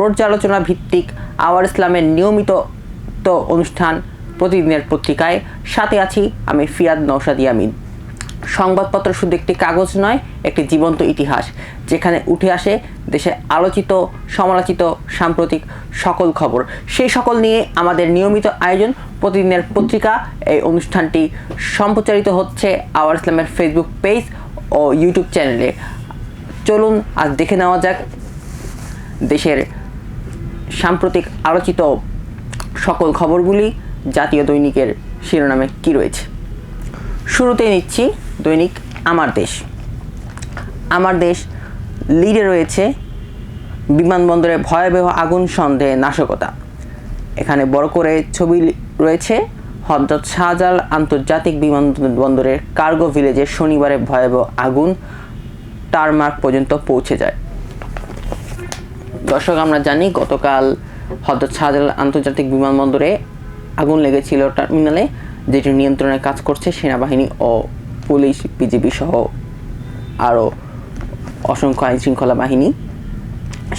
পর্যালোচনা ভিত্তিক আওয়ার ইসলামের নিয়মিত অনুষ্ঠান প্রতিদিনের পত্রিকায়। সাথে আছি আমি ফিয়াদ নৌসাদি আমিন। সংবাদপত্র শুধু একটি কাগজ নয়, একটি জীবন্ত ইতিহাস, যেখানে উঠে আসে দেশে আলোচিত, সমালোচিত, সাম্প্রতিক সকল খবর। সেই সকল নিয়ে আমাদের নিয়মিত আয়োজন প্রতিদিনের পত্রিকা। এই অনুষ্ঠানটি সম্প্রচারিত হচ্ছে আওয়ার ইসলামের ফেসবুক পেজ ও ইউটিউব চ্যানেলে। চলুন আজ দেখে নেওয়া যাক দেশের সাম্প্রতিক আলোচিত সকল খবরগুলি জাতীয় দৈনিকের শিরোনামে কি রয়েছে? শুরুতে নিচ্ছি দৈনিক আমার দেশ। আমার দেশ লিডে রয়েছে বিমানবন্দরে ভয়াবহ আগুন সন্দেহে নাশকতা। এখানে বড় করে ছবি রয়েছে হজরত শাহজালাল আন্তর্জাতিক বিমানবন্দরের কার্গো ভিলেজে শনিবারে ভয়াবহ আগুন টারমার্ক পর্যন্ত পৌঁছে যায়। দর্শক, আমরা জানি গতকাল হজরত শাহজালাল আন্তর্জাতিক বিমানবন্দরে আগুন লেগেছিল টার্মিনালে, যেটি নিয়ন্ত্রণে কাজ করছে সেনাবাহিনী ও পুলিশ, বিজিবি সহ আরও অসংখ্য আইন শৃঙ্খলা বাহিনী।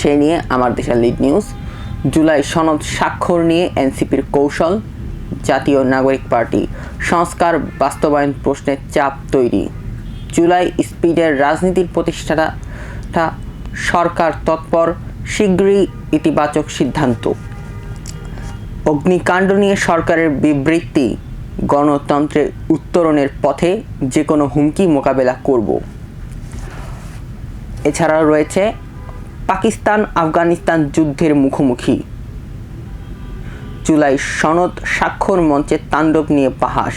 সেই নিয়ে আমার দেশের লিড নিউজ জুলাই সনদ স্বাক্ষর নিয়ে এনসিপির কৌশল, জাতীয় নাগরিক পার্টি সংস্কার বাস্তবায়ন প্রশ্নে চাপ তৈরি। জুলাই স্পিডের রাজনীতির প্রতিষ্ঠাটা সরকার তৎপর শীঘ্রই ইতিবাচক সিদ্ধান্ত। অগ্নিকাণ্ড নিয়ে সরকারের বিবৃতি গণতন্ত্রের উত্তরণের পথে যে কোনো হুমকি মোকাবেলা করব। এছাড়াও রয়েছে পাকিস্তান আফগানিস্তান যুদ্ধের মুখোমুখি। জুলাই সনদ স্বাক্ষর মঞ্চে তাণ্ডব নিয়ে পাহাস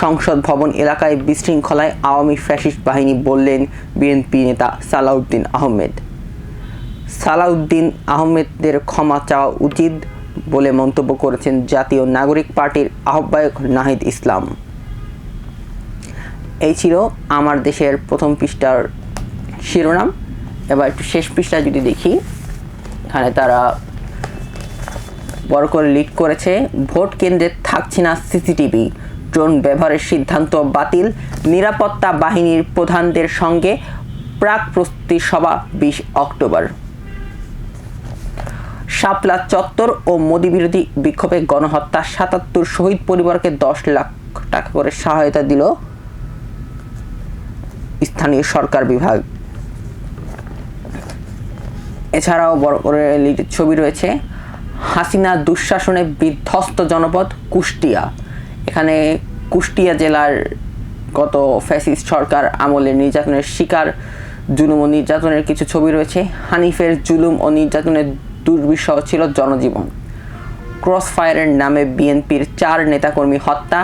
সংসদ ভবন এলাকায় বিশৃঙ্খলায় আওয়ামী ফ্যাসিস্ট বাহিনী বললেন বিএনপি নেতা সালাউদ্দিন আহমেদ। সালাউদ্দিন আহমেদের ক্ষমা চাওয়া উচিত বলে মন্তব্য করেছেন জাতীয় নাগরিক পার্টির আহ্বায়ক নাহিদ ইসলাম। এই ছিল আমার দেশের প্রথম পৃষ্ঠার শিরোনাম। এবার একটু শেষ পৃষ্ঠা যদি দেখি, এখানে তারা বড় করে লিড করেছে, ভোট কেন্দ্রে থাকছে না সিসিটিভি, ড্রোন ব্যবহারের সিদ্ধান্ত বাতিল, নিরাপত্তা বাহিনীর প্রধানদের সঙ্গে প্রাক প্রস্তুতি সভা বিশ অক্টোবর। শাপলা চত্বর ও মোদি বিরোধী বিক্ষোভে গণহত্যা, সাতাত্তর শহীদ পরিবারকে দশ লাখ টাকা করে সহায়তা দিল স্থানীয় সরকার বিভাগ। এছাড়াও বড় করে ছবি রয়েছে, হাসিনা দুঃশাসনে বিধ্বস্ত জনপদ কুষ্টিয়া। এখানে কুষ্টিয়া জেলার গত ফ্যাসিস্ট সরকার আমলের নির্যাতনের শিকার, জুলুম ও নির্যাতনের কিছু ছবি রয়েছে। হানিফের জুলুম ও নির্যাতনের দুর্বিষহ ছিল জনজীবন। ক্রস ফায়ারের নামে বিএনপির চার নেতাকর্মী হত্যা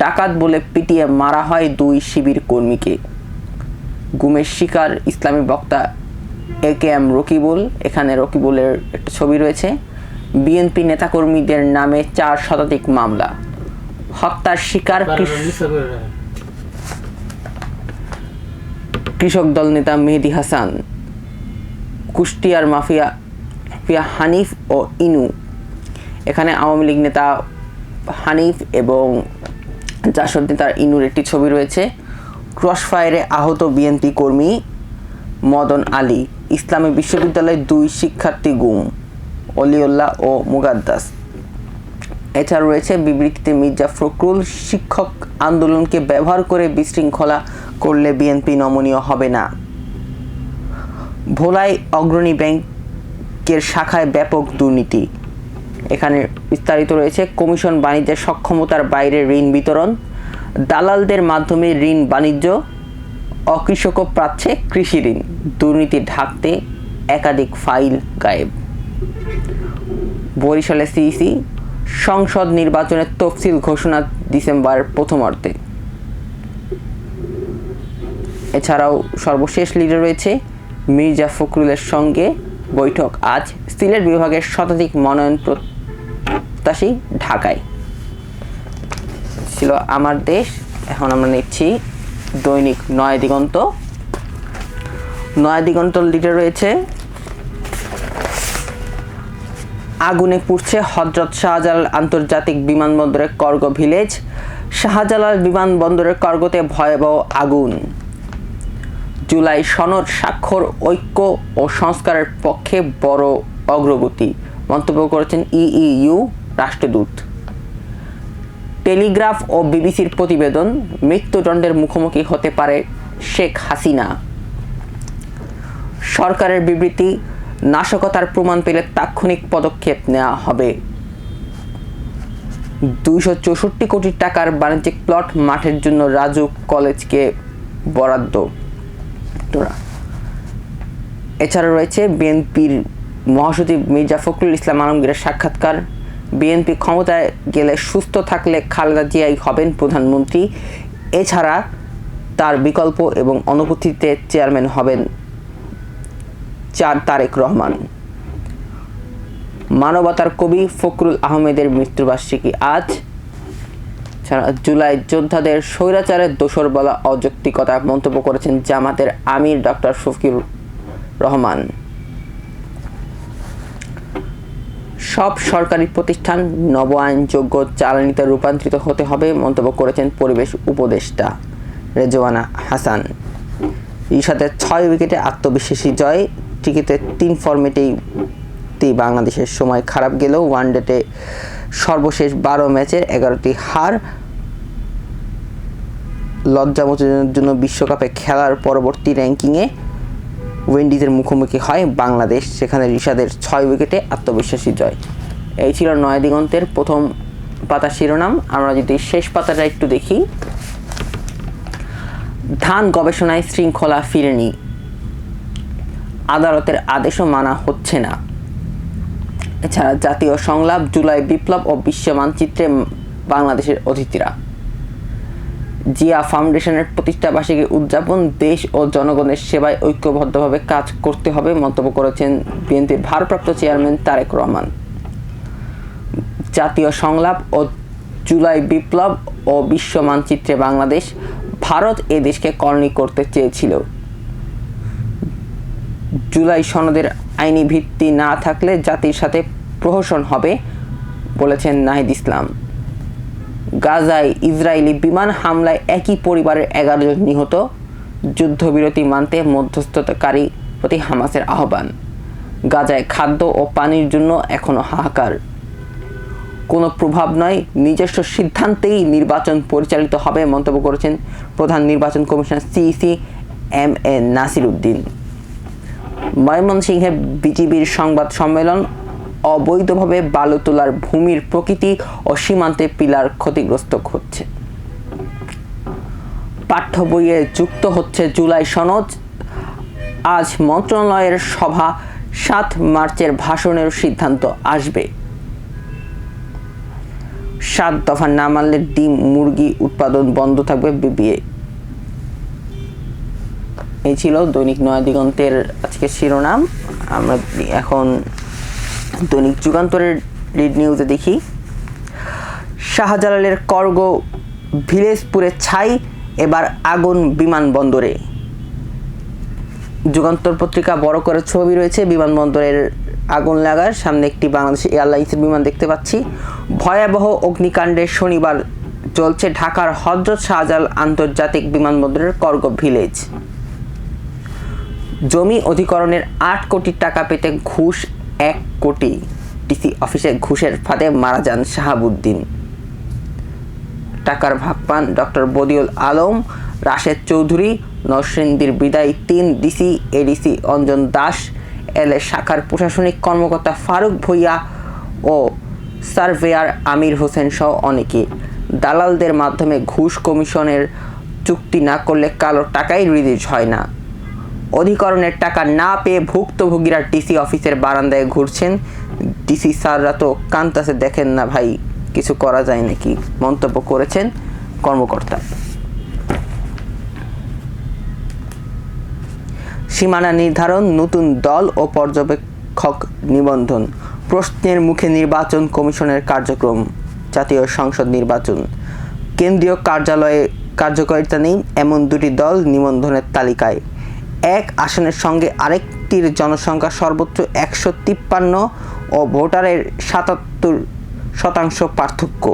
ডাকাত বলে পিটিয়ে মারা হয় দুই শিবির কর্মীকে। গুমের শিকার ইসলামী বক্তা এ কে এম রকিবুল এখানে রকিবুলের একটা ছবি রয়েছে। বিএনপি নেতাকর্মীদের নামে চার শতাধিক মামলা। হত্যার শিকার কৃষক দল নেতা মেহেদি হাসান কুষ্টিয়ার মাফিয়া মাফিয়া হানিফ ও ইনু। এখানে আওয়ামী লীগ নেতা হানিফ এবং জাসদ নেতা ইনুর একটি ছবি রয়েছে। ক্রস ফায়ারে আহত বিএনপি কর্মী মদন আলী, ইসলামী বিশ্ববিদ্যালয়ের দুই শিক্ষার্থী গুম, অলিউল্লাহ ও মুগাদ্দাস। এছাড়া রয়েছে বিবৃতিতে মির্জা ফখরুল শিক্ষক আন্দোলনকে ব্যবহার করে বিশৃঙ্খলা করলে বিএনপি নমনীয় হবে না। ভোলায় অগ্রণী ব্যাংকের শাখায় ব্যাপক দুর্নীতি। এখানে বিস্তারিত রয়েছে, কমিশন বাণিজ্যের সক্ষমতার বাইরে ঋণ বিতরণ, দালালদের মাধ্যমে ঋণ বাণিজ্য অকৃষকও পাচ্ছে কৃষি ঋণ, দুর্নীতি ঢাকতে একাধিক ফাইল গায়েব। বরিশালে সিইসি, সংসদ নির্বাচনের তফসিল ঘোষণা ডিসেম্বর প্রথমার্ধে। এছাড়াও সর্বশেষ লিডে রয়েছে মির্জা ফখরুলের সঙ্গে বৈঠক আজ সিলেট বিভাগের শতাধিক মনোনয়ন প্রত্যাশী ঢাকায়। ছিল আমার দেশ, এখন আমরা নিচ্ছি দৈনিক নয় দিগন্ত। নয় দিগন্ত লিডে রয়েছে আগুনে পুড়ছে হজরত শাহজালাল আন্তর্জাতিক বিমানবন্দরের কর্গ ভিলেজ। শাহজালাল বিমানবন্দরের কর্গতে ভয়াবহ আগুন। জুলাই সনদ স্বাক্ষর, ঐক্য ও সংস্কারের পক্ষে বড় অগ্রগতি। মন্তব্য করেছেন ইইউ রাষ্ট্রদূত। টেলিগ্রাফ ও বিবিসির প্রতিবেদন, মৃত্যুদণ্ডের মুখোমুখি হতে পারে শেখ হাসিনা। সরকারের বিবৃতি, নাশকতার প্রমাণ পেলে তাৎক্ষণিক পদক্ষেপ নেওয়া হবে। দুইশো চৌষট্টি কোটি টাকার বাণিজ্যিক প্লট মাঠের জন্য রাজু কলেজকে বরাদ্দ। তোরা এছাড়া রয়েছে বিএনপির মহাসচিব মির্জা ফখরুল ইসলাম আলমগীরের সাক্ষাৎকার। বিএনপি ক্ষমতায় গেলে সুস্থ থাকলে খালেদা জিয়াই হবেন প্রধানমন্ত্রী। এছাড়া তার বিকল্প এবং অনুপস্থিতিতে চেয়ারম্যান হবেন চার তারেক রহমান। মানবতার কবি ফখরুল আহমেদের মৃত্যুবার্ষিকী আজ জুলাই যোদ্ধাদের স্বৈরাচারের দোসর বলা অযৌক্তিকতা মন্তব্য করেছেন জামাতের আমির ডক্টর শফিকুর রহমান। সব সরকারি প্রতিষ্ঠান নব আইনযোগ্য জ্বালানিতে রূপান্তরিত হতে হবে মন্তব্য করেছেন পরিবেশ উপদেষ্টা রেজওয়ানা হাসান। ইশাদের ছয় উইকেটে আত্মবিশ্বাসী জয় টিকিতে তিন ফর্মেটেই বাংলাদেশের সময় খারাপ গেলেও ওয়ানডেতে সর্বশেষ বারো ম্যাচের এগারোটি হার লজ্জামোচনের জন্য বিশ্বকাপে খেলার পরবর্তী র্যাঙ্কিংয়ে উইন্ডিজের মুখোমুখি হয় বাংলাদেশ। সেখানে ঋষাদের ছয় উইকেটে আত্মবিশ্বাসী জয়। এই ছিল নয় দিগন্তের প্রথম পাতা শিরোনাম। আমরা যদি শেষ পাতাটা একটু দেখি। ধান গবেষণায় শৃঙ্খলা ফিরেনি। আদালতের আদেশও মানা হচ্ছে না। এছাড়া জাতীয় সংলাপ, জুলাই বিপ্লব ও বিশ্ব মানচিত্রে বাংলাদেশের অতিথিরা। জিয়া ফাউন্ডেশনের প্রতিষ্ঠা বার্ষিকী উদযাপন দেশ ও জনগণের সেবায় ঐক্যবদ্ধভাবে কাজ করতে হবে মন্তব্য করেছেন বিএনপির ভারপ্রাপ্ত চেয়ারম্যান তারেক রহমান। জাতীয় সংলাপ ও জুলাই বিপ্লব ও বিশ্ব মানচিত্রে বাংলাদেশ, ভারত এ দেশকে কর্ণী করতে চেয়েছিল। জুলাই সনদের আইনি ভিত্তি না থাকলে জাতির সাথে প্রহসন হবে, বলেছেন নাহিদ ইসলাম। গাজায় ইসরায়েলি বিমান হামলায় একই পরিবারের এগারো জন নিহত, যুদ্ধবিরতি মানতে মধ্যস্থতাকারী প্রতি হামাসের আহ্বান। গাজায় খাদ্য ও পানির জন্য এখনও হাহাকার। কোনো প্রভাব নয়, নিজস্ব সিদ্ধান্তেই নির্বাচন পরিচালিত হবে, মন্তব্য করেছেন প্রধান নির্বাচন commissioner CEC M A Nasir Uddin ময়মনসিংহে বিজিবির সংবাদ সম্মেলন, অবৈধভাবে বালু তোলার ভূমির প্রকৃতি ও সীমান্তে পিলার ক্ষতিগ্রস্ত হচ্ছে। পাঠ্য বইয়ে যুক্ত হচ্ছে জুলাই সনদ। আজ মন্ত্রণালয়ের সভা, সাত মার্চের ভাষণের সিদ্ধান্ত আসবে। সাত দফা না মানলে ডিম, মুরগি উৎপাদন বন্ধ থাকবে বিবিএ। এই ছিল দৈনিক নয়া দিগন্তের আজকের শিরোনাম। আমরা এখন দৈনিক যুগান্তরের লিড নিউজে দেখি। শাহজালালের করগ ভিলেজপুরে ছাই, এবার আগুন বিমানবন্দরে। যুগান্তর পত্রিকা বড় করে ছবি রয়েছে, বিমানবন্দরের আগুন লাগার। সামনে একটি বাংলাদেশ এয়ারলাইন্সের বিমান দেখতে পাচ্ছি। ভয়াবহ অগ্নিকাণ্ডে শনিবার চলছে ঢাকার হজরত শাহজালাল আন্তর্জাতিক বিমানবন্দরের করগ ভিলেজ। জমি অধিকরণের আট কোটি টাকা পেতে ঘুষ এক কোটি। ডিসি অফিসে ঘুষের ফাঁদে মারা যান শাহাবুদ্দিন। টাকার ভাগ পান ডক্টর বদিউল আলম, রাশেদ চৌধুরী, নরসিংদীর বিদায়ী তিন DC, ADC Anjan Das, L শাখার প্রশাসনিক কর্মকর্তা ফারুক ভুইয়া ও সার্ভেয়ার আমির হোসেন সহ অনেকে। দালালদের মাধ্যমে ঘুষ কমিশনের চুক্তি না করলে কালো টাকাই রিলিজ হয় না। অধিকরণের টাকা না পেয়ে ভুক্তভোগীরা ডিসি অফিসের বারান্দায় ঘুরছেন। ডিসি স্যাররা তো কান্তাসে দেখেন না ভাই, কিছু করা যায় নাকি? মন্তব্য করেছেন কর্মকর্তা। সীমানা নির্ধারণ, নতুন দল ও পর্যবেক্ষক নিবন্ধন। প্রশ্নের মুখে নির্বাচন কমিশনের কার্যক্রম, জাতীয় সংসদ নির্বাচন। কেন্দ্রীয় কার্যালয়ে কার্যকারিতা নেই, এমন দুটি দল নিবন্ধনের তালিকায়। এক আসনের সঙ্গে আরেকটির জনসংখ্যা সর্বোচ্চ একশো তিপ্পান্ন ও ভোটারের সাতাত্তর শতাংশ পার্থক্য।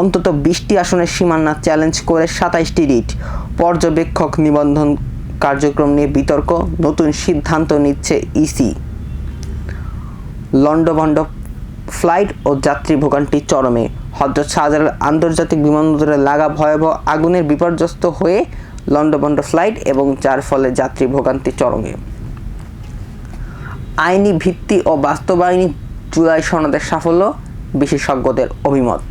অন্তত বিশটি আসনের সীমানা চ্যালেঞ্জ করে সাতাইশটি রিট। পর্যবেক্ষক নিবন্ধন কার্যক্রম নিয়ে বিতর্ক, নতুন সিদ্ধান্ত নিচ্ছে ইসি। লন্ডভন্ড ফ্লাইট ও যাত্রী ভোগান্তি চরমে। হজরত শাহজালাল আন্তর্জাতিক বিমানবন্দরে লাগা ভয়াবহ আগুনের বিপর্যস্ত হয়ে লন্ডভন্ড ফ্লাইট এবং যার ফলে যাত্রী ভোগান্তি চরমে। আইনি ভিত্তি ও বাস্তবায়নী জুলাই সনদের সাফল্য, বিশেষজ্ঞদের অভিমত।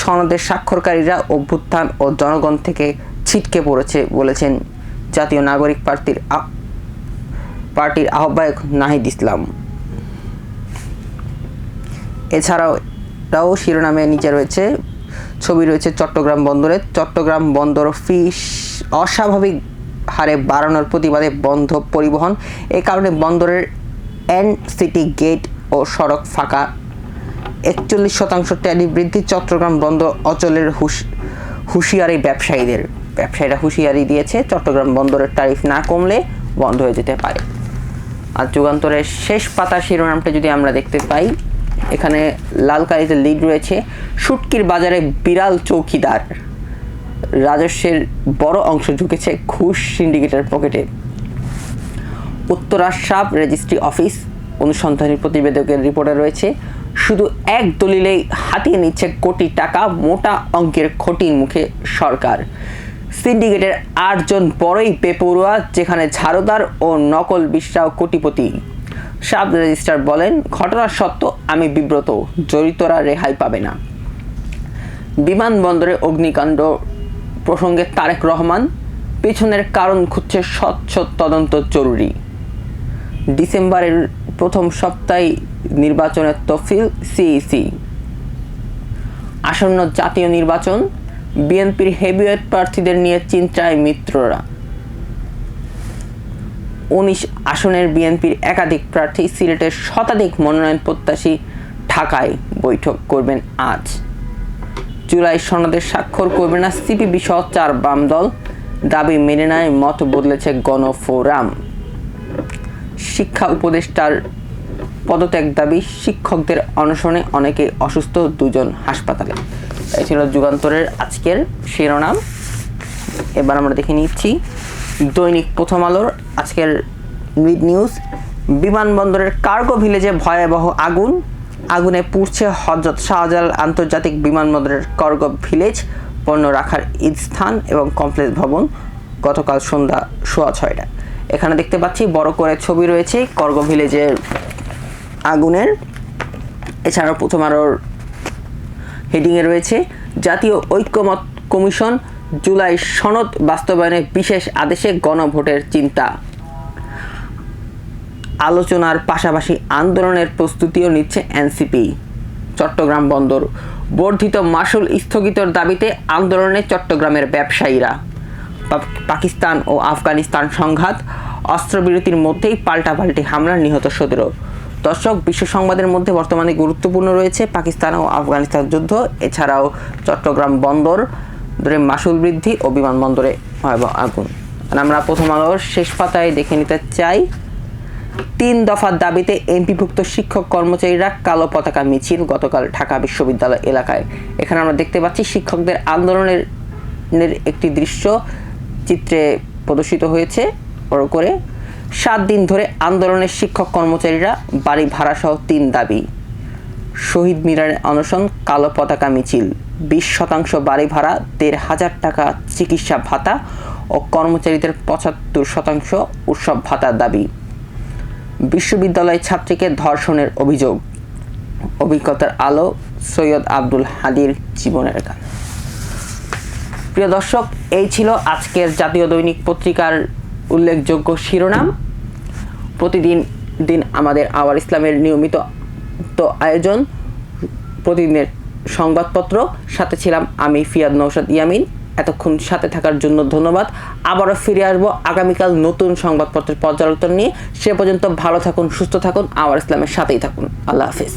সনদের স্বাক্ষরকারীরা অভ্যুত্থান ও জনগণ থেকে ছিটকে পড়েছে বলেছেন জাতীয় নাগরিক পার্টির পার্টির আহ্বায়ক নাহিদ ইসলাম। এছাড়াও শিরোনামে নিচে রয়েছে ছবি রয়েছে চট্টগ্রাম বন্দরে। চট্টগ্রাম বন্দর ফিস অস্বাভাবিক হারে বাড়ানোর প্রতিবাদে বন্ধ পরিবহন। এ কারণে বন্দরের এন সিটি গেট ও সড়ক ফাঁকা। একচল্লিশ শতাংশ ট্যালি বৃদ্ধি, চট্টগ্রাম বন্দর অচলের হুশ, হুঁশিয়ারি ব্যবসায়ীদের। ব্যবসায়ীরা হুঁশিয়ারি দিয়েছে, চট্টগ্রাম বন্দরের তারিফ না কমলে বন্ধ হয়ে যেতে পারে। আর যুগান্তরের শেষ পাতার শিরোনামটা যদি আমরা দেখতে পাই এখানে লাল কালিতে লিড রয়েছে। শুটকির বাজারে বিড়াল চৌকিদার। রাজস্বের বড় অংশ ঢুকেছে ঘুষ সিন্ডিকেটের পকেটে। উত্তরা সাব রেজিস্ট্রি অফিস অনুসন্ধানী প্রতিবেদকের রিপোর্টে রয়েছে, শুধু এক দলিলেই হাতিয়ে নিচ্ছে কোটি টাকা, মোটা অঙ্কের ক্ষতির মুখে সরকার। সিন্ডিকেটের আটজন বড়ই বেপরুয়া, যেখানে ঝাড়ুদার ও নকল বিশ্রাও কোটিপতি। সাব রেজিস্ট্রার বলেন, ঘটনা সত্য, আমি বিব্রত, জড়িতরা রেহাই পাবে না। বিমানবন্দরে অগ্নিকাণ্ড প্রসঙ্গে তারেক রহমান, পেছনের কারণ খুঁজছে স্বচ্ছ তদন্ত জরুরি। ডিসেম্বরের প্রথম সপ্তাহে নির্বাচনের তফিল সিইসি। আসন্ন জাতীয় নির্বাচন, বিএনপির হেভিওয়েট প্রার্থীদের নিয়ে চিন্তায় মিত্ররা। উনিশ আসনের বিএনপির একাধিক প্রার্থী সিলেটের শতাধিক মনোনয়ন প্রত্যাশী ঢাকায় বৈঠক করবেন আজ। জুলাই সনদে স্বাক্ষর করবে না সিপিবি সহ চার বাম দল। দাবি মেনে নেয় মত বদলেছে গণফোরাম। শিক্ষা উপদেষ্টার পদত্যাগ দাবি, শিক্ষকদের অনশনে অনেকে অসুস্থ, দুজন হাসপাতালে। এই ছিল যুগান্তরের আজকের শিরোনাম। এবার আমরা দেখে নিচ্ছি দৈনিক প্রথম আলোর আজকের মিড নিউজ বিমানবন্দরের কার্গো ভিলেজে ভয়াবহ আগুন। আগুনে পুড়ছে হজরত শাহজালাল আন্তর্জাতিক বিমানবন্দরের কার্গো ভিলেজ পণ্য রাখার ঈদ স্থান এবং কমপ্লেক্স ভবন গতকাল সন্ধ্যা সোয়া ছয়টা এখানে দেখতে পাচ্ছি বড় করে ছবি রয়েছে কার্গো ভিলেজের আগুনের। এছাড়াও প্রথম আলোর হেডিংয়ে রয়েছে, জাতীয় ঐক্যমত কমিশন জুলাই সনদ বাস্তবায়নে বিশেষ আদেশে গণভোটের চিন্তা। আলোচনার পাশাপাশি আন্দোলনের প্রস্তুতিও নিচ্ছে এনসিপি। চট্টগ্রাম বন্দর। বর্ধিত মাসুল স্থগিতর দাবিতে আন্দোলনে চট্টগ্রামের ব্যবসায়ীরা। পাকিস্তান ও আফগানিস্তান সংঘাত, অস্ত্রবিরতির মধ্যেই পাল্টাপাল্টি হামলার নিহত সতেরো। দর্শক, বিশ্ব সংবাদের মধ্যে বর্তমানে গুরুত্বপূর্ণ রয়েছে পাকিস্তান ও আফগানিস্তান যুদ্ধ। এছাড়াও চট্টগ্রাম বন্দর ধরে মাসুল বৃদ্ধি ও বিমানবন্দরে ভয়াবহ আগুন। আমরা প্রথম আলোর শেষ পাতায় দেখে নিতে চাই, তিন দফার দাবিতে এমপিভুক্ত শিক্ষক কর্মচারীরা কালো পতাকা মিছিল গতকাল ঢাকা বিশ্ববিদ্যালয় এলাকায়। এখানে আমরা দেখতে পাচ্ছি শিক্ষকদের আন্দোলনের একটি দৃশ্য। চিত্রে প্রদর্শিত হয়েছে, বড় করে সাত দিন ধরে আন্দোলনের শিক্ষক কর্মচারীরা বাড়ি ভাড়াসহ তিন দাবি। শহীদ মিনারে অনশন কালো পতাকা মিছিল। বিশ শতাংশ বাড়ি ভাড়া, দেড় হাজার টাকা চিকিৎসা ভাতা ও কর্মচারীদের পঁচাত্তর শতাংশ উৎসব ভাতার দাবি। বিশ্ববিদ্যালয়ের ছাত্রীকে ধর্ষণের অভিযোগ। অভিজ্ঞতার আলো সৈয়দ আব্দুল হাদির জীবনের গান। প্রিয় দর্শক, এই ছিল আজকের জাতীয় দৈনিক পত্রিকার উল্লেখযোগ্য শিরোনাম। প্রতিদিন দিন আমাদের আওয়ার ইসলামের নিয়মিত আয়োজন। প্রতিদিনের সংবাদপত্র। সাথে ছিলাম আমি ফিয়াদ নৌসাদ ইয়ামিন। এতক্ষণ সাথে থাকার জন্য ধন্যবাদ। আবারও ফিরে আসব আগামীকাল নতুন সংবাদপত্রের পর্যালোচন নিয়ে। সে পর্যন্ত ভালো থাকুন, সুস্থ থাকুন আওয়ার ইসলামের সাথেই থাকুন। আল্লাহ হাফিজ।